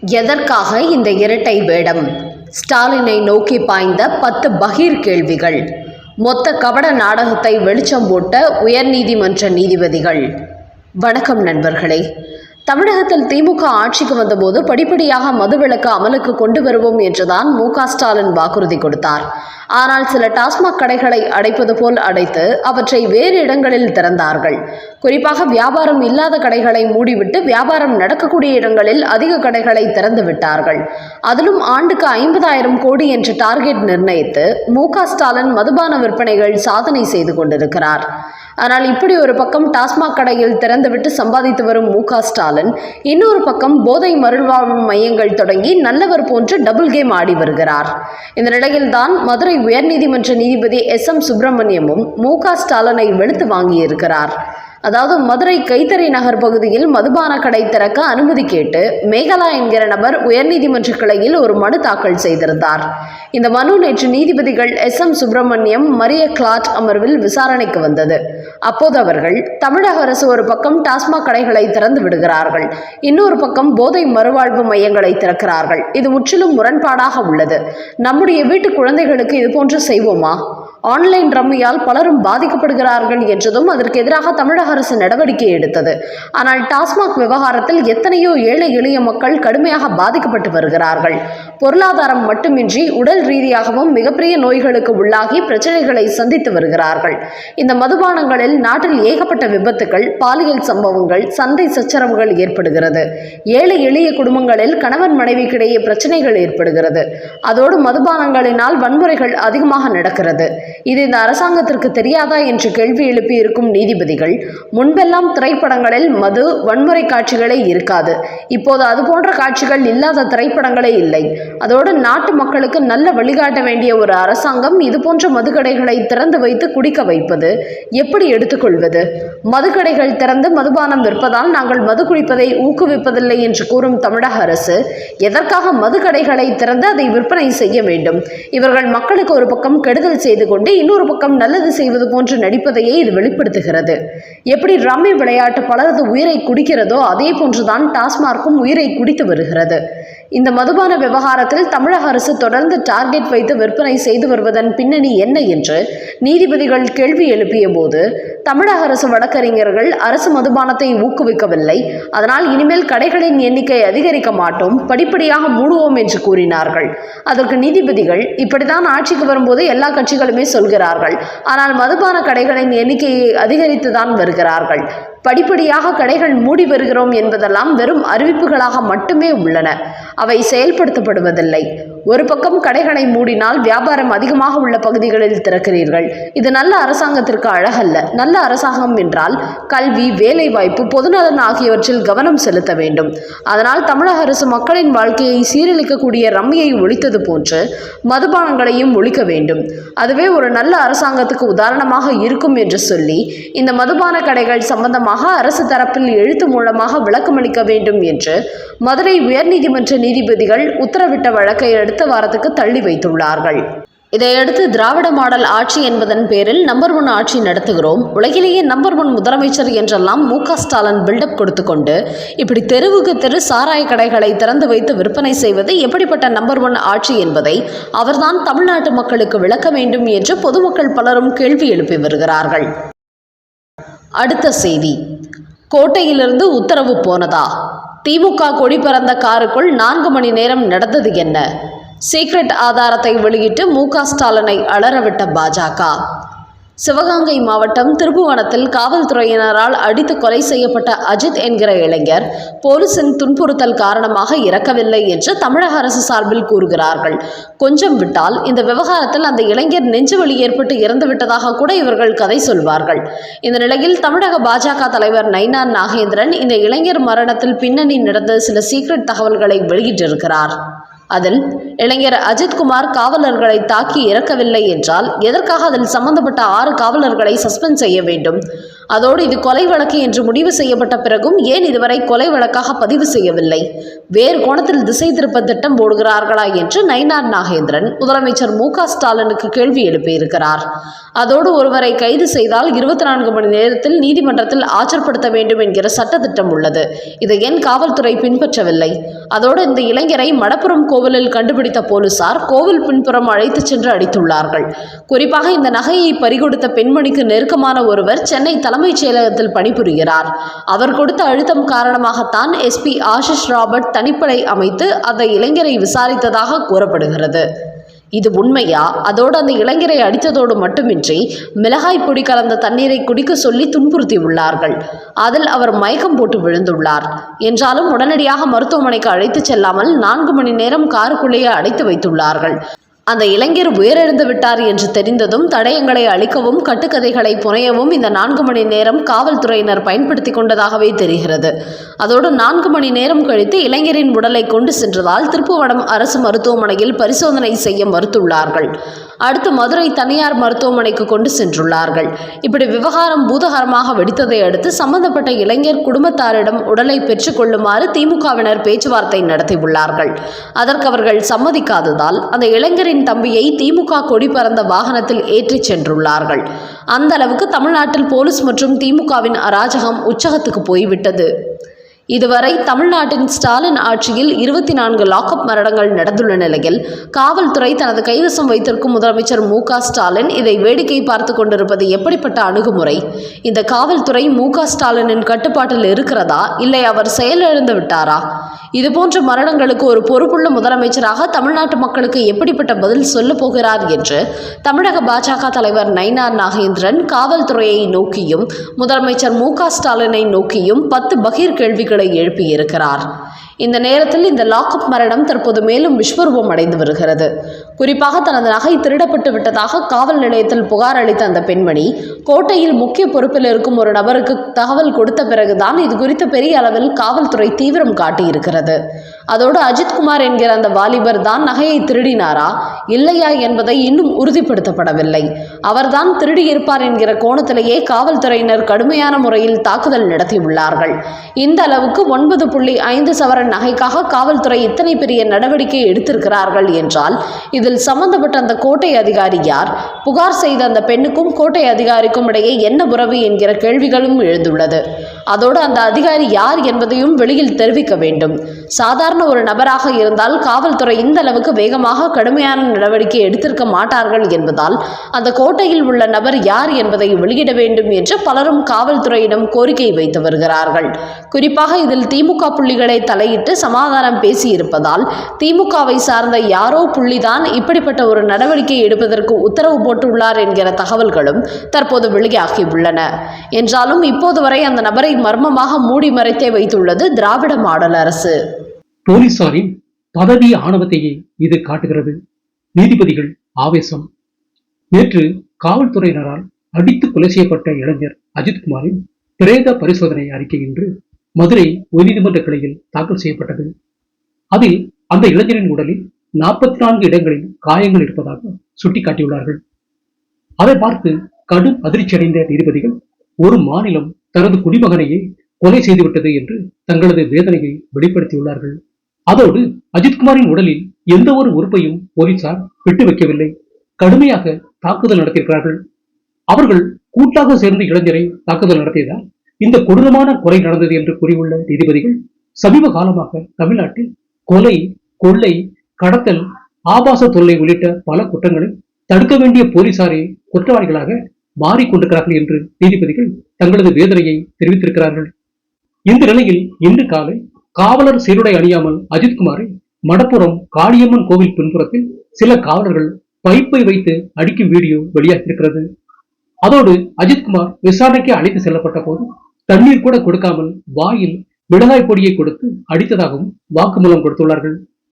எதற்காக இந்த இரட்டை வேடம்? ஸ்டாலினை நோக்கி பாய்ந்த பத்து பகீர் கேள்விகள். மொத்த கபட நாடகத்தை வெளிச்சம் போட்ட உயர்நீதிமன்ற நீதிபதிகள். வணக்கம் நண்பர்களே. தமிழகத்தில் திமுக ஆட்சிக்கு வந்தபோது படிப்படியாக மதுவிலக்கு அமலுக்கு கொண்டு வருவோம் என்றுதான் மு க ஸ்டாலின் வாக்குறுதி கொடுத்தார். ஆனால் சில டாஸ்மாக் கடைகளை அடைப்பது போல் அடைத்து அவற்றை வேறு இடங்களில் திறந்தார்கள். குறிப்பாக வியாபாரம் இல்லாத கடைகளை மூடிவிட்டு வியாபாரம் நடக்கக்கூடிய இடங்களில் அதிக கடைகளை திறந்து விட்டார்கள். அதிலும் ஆண்டுக்கு ஐம்பதாயிரம் கோடி என்று டார்கெட் நிர்ணயித்து மு க ஸ்டாலின் மதுபான விற்பனைகள் சாதனை செய்து கொண்டிருக்கிறார். ஆனால் இப்படி ஒரு பக்கம் டாஸ்மாக் கடையில் திறந்துவிட்டு சம்பாதித்து வரும் மு க ஸ்டாலின் இன்னொரு பக்கம் போதை மருள்வாழ்வு மையங்கள் தொடங்கி நல்லவர் போன்று டபுள் கேம் ஆடி வருகிறார். இந்த நிலையில்தான் மதுரை உயர்நீதிமன்ற நீதிபதி எஸ் எம் சுப்பிரமணியமும் மு க ஸ்டாலினை வெளுத்து வாங்கியிருக்கிறார். அதாவது மதுரை கைத்தறி நகர் பகுதியில் மதுபான கடை திறக்க அனுமதி கேட்டு மேகலா என்கிற நபர் உயர்நீதிமன்ற கிளையில் ஒரு மனு தாக்கல் செய்திருந்தார். இந்த மனு நேற்று நீதிபதிகள் எஸ். எம். சுப்பிரமணியம் மரிய கிளாட் அமர்வில் விசாரணைக்கு வந்தது. அப்போது அவர்கள் தமிழக அரசு ஒரு பக்கம் டாஸ்மாக் கடைகளை திறந்து விடுகிறார்கள் இன்னொரு பக்கம் போதை மறுவாழ்வு மையங்களை திறக்கிறார்கள். இது முற்றிலும் முரண்பாடாக உள்ளது. நம்முடைய வீட்டு குழந்தைகளுக்கு இதுபோன்று செய்வோமா? ஆன்லைன் ரம்மியால் பலரும் பாதிக்கப்படுகிறார்கள் என்றதும் அதற்கு எதிராக தமிழக அரசு நடவடிக்கை எடுத்தது. ஆனால் டாஸ்மாக் விவகாரத்தில் எத்தனையோ ஏழை எளிய மக்கள் கடுமையாக பாதிக்கப்பட்டு வருகிறார்கள். பொருளாதாரம் மட்டுமின்றி உடல் ரீதியாகவும் மிகப்பெரிய நோய்களுக்கு உள்ளாகி பிரச்சனைகளை சந்தித்து வருகிறார்கள். இந்த மதுபானங்களில் நாட்டில் ஏகப்பட்ட விபத்துகள் பாலியல் சம்பவங்கள் சந்தை சச்சரவுகள் ஏற்படுகிறது. ஏழை எளிய குடும்பங்களில் கணவன் மனைவிக்கிடையே பிரச்சனைகள் ஏற்படுகிறது. அதோடு மதுபானங்களினால் வன்முறைகள் அதிகமாக நடக்கிறது. இது இந்த அரசாங்கத்திற்கு தெரியாதா என்று கேள்வி எழுப்பி இருக்கும் நீதிபதிகள் முன்பெல்லாம் திரைப்படங்களில் மது வன்முறை காட்சிகளே இருக்காது. இப்போது அது போன்ற காட்சிகள் இல்லாத திரைப்படங்களே இல்லை. அதோடு நாட்டு மக்களுக்கு நல்ல வழிகாட்ட வேண்டிய ஒரு அரசாங்கம் இது போன்ற மதுக்கடைகளை திறந்து வைத்து குடிக்க வைப்பது எப்படி எடுத்துக்கொள்வது? மதுக்கடைகள் திறந்து மதுபானம் விற்பதால் நாங்கள் மது குடிப்பதை ஊக்குவிப்பதில்லை என்று கூறும் தமிழக அரசு எதற்காக மதுக்கடைகளை திறந்து அதை விற்பனை செய்ய வேண்டும்? இவர்கள் மக்களுக்கு ஒரு பக்கம் கெடுதல் செய்து கொண்டு இன்னொரு பக்கம் நல்லது செய்வது போன்று நடிப்பதையே இது வெளிப்படுத்துகிறது. எப்படி ரம்மி விளையாட்டு பலரது உயிரை குடிக்கிறதோ அதே போன்றுதான் டாஸ்மார்க்கும் உயிரை குடித்து வருகிறது. இந்த மதுபான விவகாரத்தில் தமிழக அரசு தொடர்ந்து டார்கெட் வைத்து விற்பனை செய்து வருவதன் பின்னணி என்ன என்று நீதிபதிகள் கேள்வி எழுப்பிய போது தமிழக அரசு வழக்கறிஞர்கள் அரசு மதுபானத்தை ஊக்குவிக்கவில்லை. அதனால் இனிமேல் கடைகளின் எண்ணிக்கை அதிகரிக்க மாட்டோம். படிப்படியாக மூடுவோம் என்று கூறினார்கள். அதற்கு நீதிபதிகள் இப்படித்தான் ஆட்சிக்கு வரும்போது எல்லா கட்சிகளுமே சொல்கிறார்கள். ஆனால் மதுபான கடைகளின் எண்ணிக்கையை அதிகரித்துதான் வருகிறார்கள். படிப்படியாக கடைகள் மூடி வருகிறோம் என்பதெல்லாம் வெறும் அறிவிப்புகளாக மட்டுமே உள்ளன. அவை செயல்படுத்தப்படுவதில்லை. ஒரு பக்கம் கடைகளை மூடினால் வியாபாரம் அதிகமாக உள்ள பகுதிகளில் திறக்கிறீர்கள். இது நல்ல அரசாங்கத்திற்கு அழகல்ல. நல்ல அரசாங்கம் என்றால் கல்வி வேலைவாய்ப்பு பொதுநலன் ஆகியவற்றில் கவனம் செலுத்த வேண்டும். அதனால் தமிழக அரசு மக்களின் வாழ்க்கையை சீரழிக்கக்கூடிய ரம்மியை ஒழித்தது போன்று மதுபானங்களையும் ஒழிக்க வேண்டும். அதுவே ஒரு நல்ல அரசாங்கத்துக்கு உதாரணமாக இருக்கும் என்று சொல்லி இந்த மதுபான கடைகள் சம்பந்தமாக அரசு தரப்பில் எழுத்து மூலமாக விளக்கமளிக்க வேண்டும் என்று மதுரை உயர்நீதிமன்ற நீதிபதிகள் உத்தரவிட்ட வழக்கை அடுத்து வாரத்துக்கு தள்ளி வைத்துள்ளார்கள். இதையடுத்து திராவிட மாடல் ஆட்சி என்பதன் பேரில் நம்பர் ஒன் ஆட்சி நடத்துகிறோம். உலகிலேயே நம்பர் ஒன் முதலமைச்சர் என்றெல்லாம் மு க ஸ்டாலின் பில்டப் கொடுத்து கொண்டு இப்படி தெருவுக்கு தெரு சாராய கடைகளை திறந்து வைத்து விற்பனை செய்வது எப்படிப்பட்ட நம்பர் ஒன் ஆட்சி என்பதை அவர்தான் தமிழ்நாட்டு மக்களுக்கு விளக்க வேண்டும் என்று பொதுமக்கள் பலரும் கேள்வி எழுப்பி வருகிறார்கள். அடுத்த செய்தி. கோட்டையிலிருந்து உத்தரவு போனதா? திமுக கொடி பறந்த காருக்குள் நான்கு மணி நேரம் நடந்தது என்ன? சீக்ரெட் ஆதாரத்தை வெளியிட்டு மு க ஸ்டாலினை அலறவிட்ட பாஜக. சிவகங்கை மாவட்டம் திருப்புவனத்தில் காவல்துறையினரால் அடித்து கொலை செய்யப்பட்ட அஜித் என்கிற இளைஞர் போலீசின் துன்புறுத்தல் காரணமாக இறக்கவில்லை என்று தமிழக அரசு சார்பில் கூறுகிறார்கள். கொஞ்சம் விட்டால் இந்த விவகாரத்தில் அந்த இளைஞர் நெஞ்சுவலி ஏற்பட்டு இறந்துவிட்டதாக கூட இவர்கள் கதை சொல்வார்கள். இந்த நிலையில் தமிழக பாஜக தலைவர் நைனா நாகேந்திரன் இந்த இளைஞர் மரணத்தில் பின்னணி நடந்த சில சீக்ரெட் தகவல்களை வெளியிட்டிருக்கிறார். அதில் இளைஞர் அஜித்குமார் காவலர்களை தாக்கி இறக்கவில்லை என்றால் எதற்காக அதில் சம்பந்தப்பட்ட ஆறு காவலர்களை சஸ்பெண்ட் செய்ய வேண்டும்? அதோடு இது கொலை வழக்கு என்று முடிவு செய்யப்பட்ட பிறகும் ஏன் இதுவரை கொலை வழக்காக பதிவு செய்யவில்லை? வேறு கோணத்தில் திசை திருப்ப திட்டம் போடுகிறார்களா என்று நயினார் நாகேந்திரன் முதலமைச்சர் மு க ஸ்டாலினுக்கு கேள்வி எழுப்பியிருக்கிறார். அதோடு ஒருவரை கைது செய்தால் இருபத்தி நான்கு மணி நேரத்தில் நீதிமன்றத்தில் ஆஜர்படுத்த வேண்டும் என்கிற சட்டத்திட்டம் உள்ளது. இதை ஏன் காவல்துறை பின்பற்றவில்லை. அதோடு இந்த இளைஞரை மடப்புறம் கோவிலில் கண்டுபிடித்த போலீசார் கோவில் பின்புறம் அழைத்துச் சென்று அடித்துள்ளார்கள். குறிப்பாக இந்த நகையை பறிகொடுத்த பெண்மணிக்கு நெருக்கமான ஒருவர் சென்னை தலை தலைமைச் செயலகத்தில் பணிபுரிகிறார். அவர் கொடுத்த அழுத்தம் காரணமாகத்தான் எஸ்பி ஆஷிஷ் ராபர்ட் தனிப்படை அமைத்து அந்த இளைஞரை விசாரித்ததாக கூறப்படுகிறது. இது உண்மையா? அதோடு அந்த இளைஞரை அடித்ததோடு மட்டுமின்றி மிளகாய் பொடி கலந்த தண்ணீரை குடிக்க சொல்லி துன்புறுத்தி உள்ளார்கள் அதில் அவர் மயக்கம் போட்டு விழுந்துள்ளார். என்றாலும் உடனடியாக மருத்துவமனைக்கு அழைத்துச் செல்லாமல் நான்கு மணி நேரம் காருக்குள்ளேயே அடைத்து வைத்துள்ளார்கள். அந்த இளைஞர் உயிரிழந்து விட்டார் என்று தெரிந்ததும் தடயங்களை அழிக்கவும் கட்டுக்கதைகளை புனையவும் இந்த நான்கு மணி நேரம் காவல்துறையினர் பயன்படுத்தி கொண்டதாகவே தெரிகிறது. அதோடு நான்கு மணி நேரம் கழித்து இளைஞரின் உடலை கொண்டு சென்றதால் திருப்புவனம் அரசு மருத்துவமனையில் பரிசோதனை செய்ய மறுத்துள்ளார்கள். அடுத்து மதுரை தனியார் மருத்துவமனைக்கு கொண்டு சென்றுள்ளார்கள். இப்படி விவகாரம் பூதகரமாக வெடித்ததை அடுத்து சம்பந்தப்பட்ட இளைஞர் குடும்பத்தாரிடம் உடலை பெற்றுக்கொள்ளுமாறு திமுகவினர் பேச்சுவார்த்தை நடத்தியுள்ளார்கள். அதற்கு அவர்கள் சம்மதிக்காததால் அந்த இளைஞரின் தம்பியை திமுக கொடி பறந்த வாகனத்தில் ஏற்றிச் சென்றுள்ளார்கள். அந்த அளவுக்கு தமிழ்நாட்டில் போலீஸ் மற்றும் திமுகவின் அராஜகம் உச்சகத்துக்கு போய்விட்டது. இதுவரை தமிழ்நாட்டின் ஸ்டாலின் ஆட்சியில் இருபத்தி நான்கு லாக்அப் மரணங்கள் நடந்துள்ள நிலையில் காவல்துறை தனது கைவசம் வைத்திருக்கும் முதலமைச்சர் மு ஸ்டாலின் இதை வேடிக்கை பார்த்து கொண்டிருப்பது எப்படிப்பட்ட அணுகுமுறை? இந்த காவல்துறை மு ஸ்டாலினின் கட்டுப்பாட்டில் இருக்கிறதா? இல்லை அவர் செயலிழந்து விட்டாரா? இதுபோன்ற மரணங்களுக்கு ஒரு பொறுப்புள்ள முதலமைச்சராக தமிழ்நாட்டு மக்களுக்கு எப்படிப்பட்ட பதில் சொல்லப் போகிறார் என்று தமிழக பாஜக தலைவர் நயினார் நாகேந்திரன் காவல்துறையை நோக்கியும் முதலமைச்சர் மு ஸ்டாலினை நோக்கியும் பத்து பகீர் கேள்விகள் எழுப்பியிருக்கிறார் இந்த நேரத்தில் இந்த லாக்அப் மரணம் தற்போது மேலும் விஸ்வரூபம் அடைந்து வருகிறது. குறிப்பாக தனது நகை திருடப்பட்டு விட்டதாக காவல் நிலையத்தில் புகார் அளித்த அந்த பெண்மணி கோட்டையில் முக்கிய பொறுப்பில் இருக்கும் ஒரு நபருக்கு தகவல் கொடுத்த பிறகுதான் இது குறித்து பெரிய அளவில் காவல்துறை தீவிரம் காட்டியிருக்கிறது. அதோடு அஜித்குமார் என்கிற அந்த வாலிபர் தான் நகையை திருடினாரா? இல்லையா என்பதை இன்னும் உறுதிப்படுத்தப்படவில்லை. அவர்தான் திருடியிருப்பார் என்கிற கோணத்திலேயே காவல்துறையினர் கடுமையான முறையில் தாக்குதல் நடத்தியுள்ளார்கள். இந்த அளவுக்கு ஒன்பது புள்ளி ஐந்து சவரன் நகைக்காக காவல்துறை இத்தனை பெரிய நடவடிக்கை எடுத்திருக்கிறார்கள் என்றால் இதில் சம்பந்தப்பட்ட அந்த கோட்டை அதிகாரி யார்? புகார் செய்த அந்த பெண்ணுக்கும் கோட்டை அதிகாரிக்கும் இடையே என்ன உறவு என்கிற கேள்விகளும் எழுந்துள்ளது. அதோடு அந்த அதிகாரி யார் என்பதையும் வெளியில் தெரிவிக்க வேண்டும். சாதாரண ஒரு நபராக இருந்தால் காவல்துறை இந்த அளவுக்கு வேகமாக கடுமையான நடவடிக்கை எடுத்திருக்க மாட்டார்கள் என்பதால் அந்த கோட்டையில் உள்ள நபர் யார் என்பதை வெளியிட வேண்டும் என்று பலரும் காவல்துறையிடம் கோரிக்கை வைத்து வருகிறார்கள். குறிப்பாக இதில் திமுக புள்ளிகளை தலையிட்டு சமாதானம் பேசியிருப்பதால் திமுகவை சார்ந்த யாரோ புள்ளிதான் இப்படிப்பட்ட ஒரு நடவடிக்கை எடுப்பதற்கு உத்தரவு போட்டுள்ளார் என்கிற தகவல்களும் தற்போது வெளியாகி உள்ளன என்றாலும் இப்போது வரை அந்த நபரை மர்மமாக மூடி மறைத்தே வைத்துள்ளது திராவிட மாடல் அரசு. போலீசாரின் பதவி ஆணவத்தையே இது காட்டுகிறது. நீதிபதிகள் ஆவேசம். நேற்று காவல்துறையினரால் அடித்து கொலை செய்யப்பட்ட இளைஞர் அஜித்குமாரின் பிரேத பரிசோதனை அறிக்கை இன்று மதுரை உயர்நீதிமன்ற கிளையில் தாக்கல் செய்யப்பட்டது. அதில் அந்த இளைஞரின் உடலில் நாற்பத்தி நான்கு இடங்களில் காயங்கள் இருப்பதாக சுட்டிக்காட்டியுள்ளார்கள். அதை பார்த்து கடும் அதிர்ச்சியடைந்த நீதிபதிகள் ஒரு மாநிலம் தனது குடிமகனையே கொலை செய்துவிட்டது என்று தங்களது வேதனையை வெளிப்படுத்தியுள்ளார்கள். அதோடு அஜித்குமாரின் உடலில் எந்த ஒரு உறுப்பையும் போலீசார் விட்டு வைக்கவில்லை கடுமையாக தாக்குதல் நடத்தியிருக்கிறார்கள். அவர்கள் கூட்டாக சேர்ந்து இளைஞரை தாக்குதல் நடத்தியதால் இந்த கொடூரமான கொலை நடந்தது என்று கூறியுள்ள நீதிபதிகள் சமீப காலமாக தமிழ்நாட்டில் கொலை கொள்ளை கடத்தல் ஆபாச தொல்லை உள்ளிட்ட பல குற்றங்களை தடுக்க வேண்டிய போலீசாரே குற்றவாளிகளாக மாறிக்கொண்டிருக்கிறார்கள் என்று நீதிபதிகள் தங்களது வேதனையை தெரிவித்திருக்கிறார்கள். இந்த நிலையில் இன்று காலை காவலர் சீருடை அணியாமல் அஜித்குமாரை மடப்புறம் காளியம்மன் கோவில் பின்புறத்தில் சில காவலர்கள் பைப்பை வைத்து அடிக்கும் வீடியோ வெளியாகியிருக்கிறது. அதோடு அஜித்குமார் விசாரணைக்கு அழைத்து செல்லப்பட்ட போது தண்ணீர் கூட கொடுக்காமல் வாயில் மிளகாய் பொடியை கொடுத்து அடித்ததாகவும் வாக்குமூலம் கொடுத்துள்ளார்கள்.